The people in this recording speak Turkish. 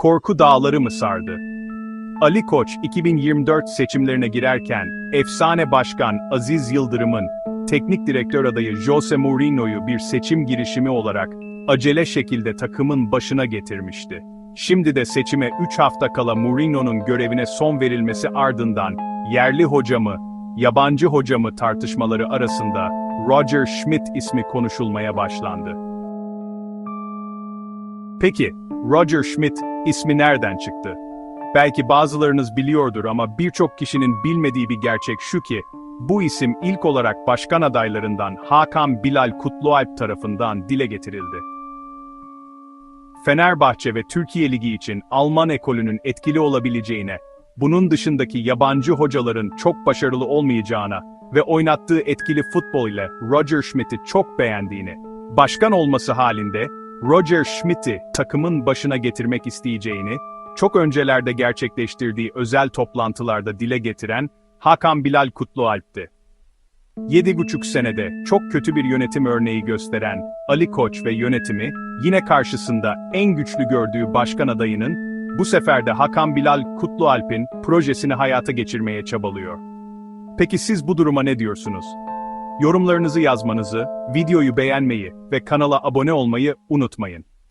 korku dağları mı sardı? Ali Koç 2024 seçimlerine girerken efsane başkan Aziz Yıldırım'ın teknik direktör adayı Jose Mourinho'yu bir seçim girişimi olarak acele şekilde takımın başına getirmişti. Şimdi de seçime 3 hafta kala Mourinho'nun görevine son verilmesi ardından yerli hoca mı, yabancı hoca mı tartışmaları arasında Roger Schmidt ismi konuşulmaya başlandı. Peki, Roger Schmidt ismi nereden çıktı? Belki bazılarınız biliyordur ama birçok kişinin bilmediği bir gerçek şu ki, bu isim ilk olarak başkan adaylarından Hakan Bilal Kutlualp tarafından dile getirildi. Fenerbahçe ve Türkiye Ligi için Alman ekolünün etkili olabileceğine, bunun dışındaki yabancı hocaların çok başarılı olmayacağına ve oynattığı etkili futbol ile Roger Schmidt'i çok beğendiğini, başkan olması halinde Roger Schmidt'i takımın başına getirmek isteyeceğini, çok öncelerde gerçekleştirdiği özel toplantılarda dile getiren Hakan Bilal Kutlualp'ti. 7,5 senede çok kötü bir yönetim örneği gösteren Ali Koç ve yönetimi, yine karşısında en güçlü gördüğü başkan adayının, bu sefer de Hakan Bilal Kutlualp'in projesini hayata geçirmeye çabalıyor. Peki siz bu duruma ne diyorsunuz? Yorumlarınızı yazmanızı, videoyu beğenmeyi ve kanala abone olmayı unutmayın.